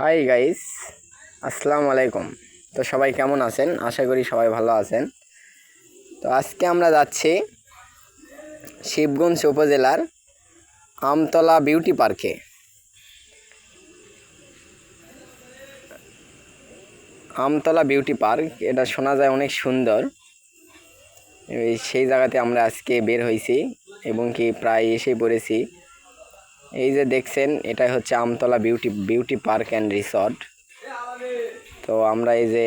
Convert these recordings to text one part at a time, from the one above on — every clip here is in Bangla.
হাই গাইস আসসালামু আলাইকুম তো সবাই কেমন আছেন? আশা করি সবাই ভালো আছেন। তো আজকে আমরা যাচ্ছি শিবগঞ্জ উপজেলার আমতলা বিউটি পার্কে। আমতলা বিউটি পার্ক, এটা শোনা যায় অনেক সুন্দর। সেই জায়গাতে আমরা আজকে বের হয়েছি এবং কি প্রায় এসে পড়েছি। এই যে দেখছেন, এটাই হচ্ছে Amtala beauty beauty park and resort তো আমরা এই যে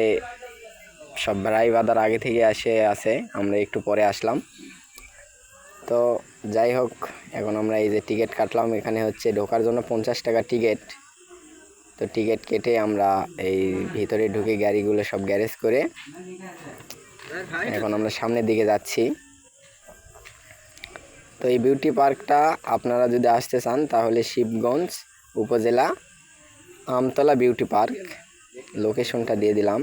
সব ভাই বাদার আগে থেকে আসে, আছে, আমরা একটু পরে আসলাম। তো যাই হোক, এখন আমরা এই যে টিকিট কাটলাম, এখানে হচ্ছে ঢোকার জন্য পঞ্চাশ টাকা টিকিট তো টিকিট কেটে আমরা এই ভিতরে ঢুকে গাড়িগুলো সব গ্যারেজ করে এখন আমরা সামনের দিকে যাচ্ছি। তো এই বিউটি পার্কটা আপনারা যদি আসতে চান, তাহলে শিবগঞ্জ উপজেলা আমতলা বিউটি পার্ক লোকেশনটা দিয়ে দিলাম।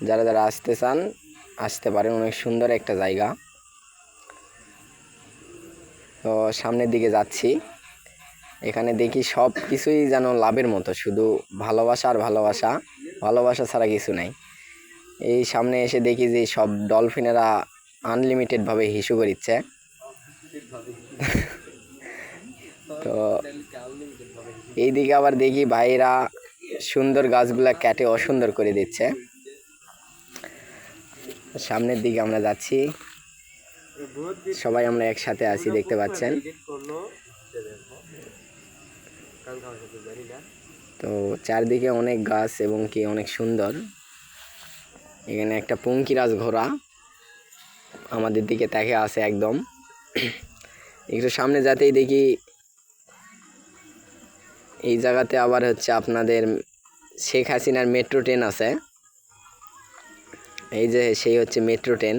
যারা যারা আসতে চান, আসতে পারেন, অনেক সুন্দর একটা জায়গা। তো সামনের দিকে যাচ্ছি। এখানে দেখি সব কিছুই যেন লাভের মতো, শুধু ভালোবাসা আর ভালোবাসা। ভালোবাসা ছাড়া কিছু নাই। এই সামনে এসে দেখি যে সব ডলফিনেরা আনলিমিটেডভাবে হিসু করিচ্ছে। তো এইদিকে আবার দেখি ভাইরা সুন্দর গাছগুলা কেটে অসুন্দর করে দিচ্ছে। সামনের দিকে আমরা যাচ্ছি। সবাই আমরা একসাথে আছি, দেখতে পাচ্ছেন। তো চারদিকে অনেক গাছ এবং কি অনেক সুন্দর। এখানে একটা পঙ্কিরাজ ঘোড়া আমাদের দিকে তাকে আছে একদম। একটু সামনে যাতেই দেখি এই জায়গাতে আবার হচ্ছে আপনাদের শেখ হাসিনার মেট্রো ট্রেন আছে। এই যে সেই হচ্ছে মেট্রো ট্রেন।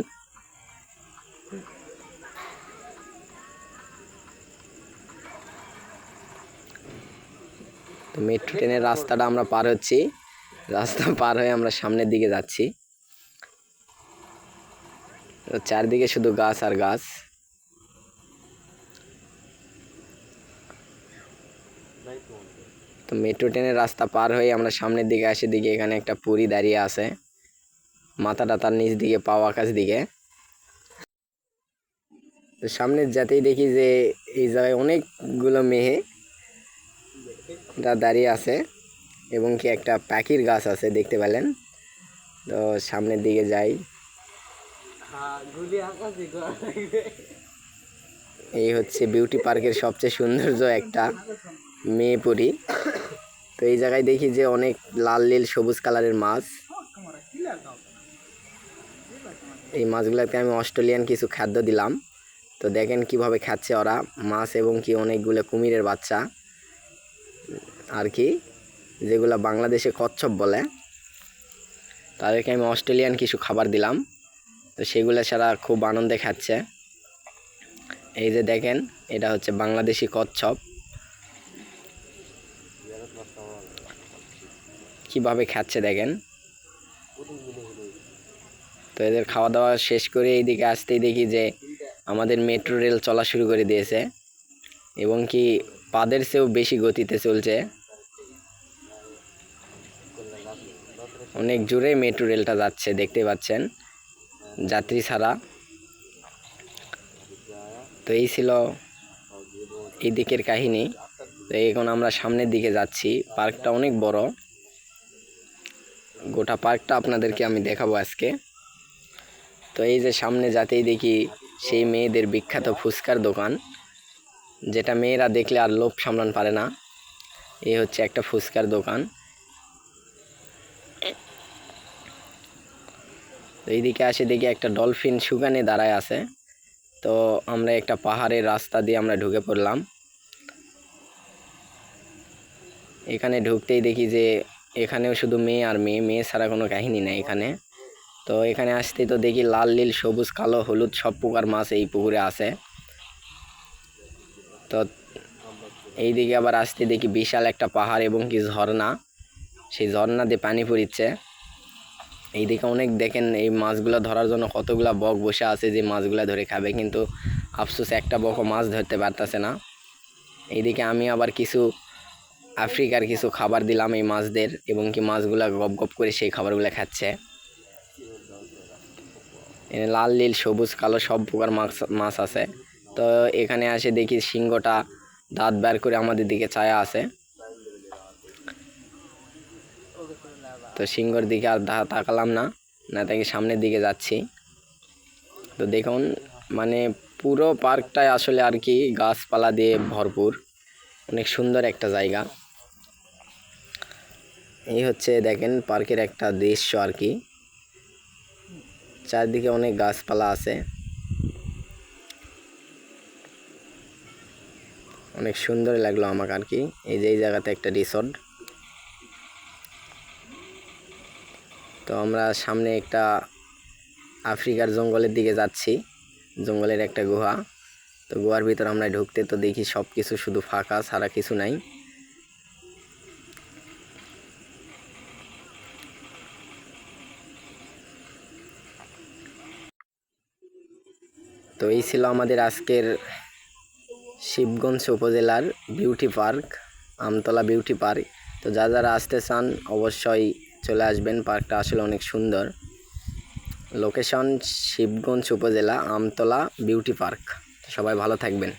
তো মেট্রো ট্রেনের রাস্তাটা আমরা পার হচ্ছি। রাস্তা পার হয়ে আমরা সামনের দিকে যাচ্ছি। চারদিকে শুধু গাছ আর গাছ। তো মেট্রো ট্রেনের রাস্তা পার হয়ে আমরা সামনের দিকে আসে দিকে এখানে একটা পুরী দাঁড়িয়ে আছে। মাথাটা তার নিচ দিকে, পাও আকাশ দিকে। তো সামনে যাতেই দেখি যে এই জায়গায় অনেকগুলো রা দাঁড়িয়ে আছে এবং কি একটা পাখির গাছ আছে, দেখতে পেলেন? তো সামনের দিকে যাই। এই হচ্ছে বিউটি পার্কের সবচেয়ে সৌন্দর্য একটা। মেয়ে পরি তো এই জায়গায় দেখি যে অনেক লাল, নীল, সবুজ কালারের মাছ। এই মাছগুলোকে আমি অস্ট্রেলিয়ান কিছু খাদ্য দিলাম। তো দেখেন কীভাবে খাচ্ছে ওরা, মাছ এবং কি অনেকগুলো কুমিরের বাচ্চা। আর কি, যেগুলো বাংলাদেশে কচ্ছপ বলে। তাদেরকে আমি অস্ট্রেলিয়ান কিছু খাবার দিলাম। তো সেগুলো সারা খুব আনন্দে খাচ্ছে। এই যে দেখেন, এটা হচ্ছে বাংলাদেশি কচ্ছপ। কীভাবে খাচ্ছে দেখেন? তো এদের খাওয়া দাওয়া শেষ করে এইদিকে আসতেই দেখি যে আমাদের মেট্রো রেল চলা শুরু করে দিয়েছে। এবং কি পাদের চেয়েও বেশি গতিতে চলছে। অনেক জোরে মেট্রো রেলটা যাচ্ছে, দেখতে পাচ্ছেন? যাত্রী ছাড়া। তো এই ছিল এই দিকের কাহিনী। তো এখন আমরা সামনের দিকে যাচ্ছি। পার্কটা অনেক বড়। গোটা পার্কটা আপনাদেরকে আমি দেখাবো আজকে। তো এই যে সামনে যাতেই দেখি, সেই মেয়েদের বিখ্যাত ফুচকার দোকান, যেটা মেয়েরা দেখলে আর লোভ সামলান পারে না। এই হচ্ছে একটা ফুচকার দোকান। তো এইদিকে আসে দেখি একটা ডলফিন সুগানে দাঁড়ায় আছে। তো আমরা একটা পাহাড়ের রাস্তা দিয়ে আমরা ঢুকে পড়লাম। এখানে ঢুকতেই দেখি যে এখানেও শুধু মেয়ে আর মেয়ে মেয়ে ছাড়া কোনো কাহিনী নেই এখানে। তো এখানে আসতেই তো দেখি লাল, নীল, সবুজ, কালো, হলুদ সব প্রকার মাছ এই পুকুরে আছে। তো এইদিকে আবার আসতে দেখি বিশাল একটা পাহাড় এবং কি ঝর্ণা। সেই ঝর্ণা দিয়ে পানি পড়িচ্ছে। এইদিকে অনেক দেখেন এই মাছগুলো ধরার জন্য কতগুলা বক বসে আছে যে মাছগুলো ধরে খাবে, কিন্তু আফসোস একটা বকও মাছ ধরতে পারতেছে না। এইদিকে আমি আবার কিছু আফ্রিকার কিছু খাবার দিলাম এই মাছদের এবং কি মাছগুলা গপ গপ করে সেই খাবারগুলো খাচ্ছে। লাল, নীল, সবুজ, কালো সব প্রকার মাছ মাছ আছে। তো এখানে আসে দেখি সিংহটা দাঁত বের করে আমাদের দিকে ছায়া আছে। তো সিংহর দিকে আর তাকালাম না না তাকে সামনের দিকে যাচ্ছি। তো দেখুন মানে পুরো পার্কটাই আসলে আর কি গাছপালা দিয়ে ভরপুর। অনেক সুন্দর একটা জায়গা। এই হচ্ছে দেখেন পার্কের একটা দৃশ্য আর কি। চারদিকে অনেক গাছপালা আছে। অনেক সুন্দর লাগল আমাকে আর কি। এই যে এই জায়গাতে একটা রিসর্ট তো আমরা সামনে একটা আফ্রিকার জঙ্গলের দিকে যাচ্ছি। জঙ্গলের একটা গুহা। তো গুহার ভিতর আমরা ঢুকতে তো দেখি সব কিছু শুধু ফাঁকা, ছাড়া কিছু নাই। তো এই ছিল আমাদের আজকের শিবগঞ্জ উপজেলার beauty park, Amtala beauty park. তো যা যারা আসতে চান, অবশ্যই চলে আসবেন। পার্কটা আসলে অনেক সুন্দর। লোকেশন শিবগঞ্জ উপজেলা, আমতলা বিউটি পার্ক। সবাই ভালো থাকবেন।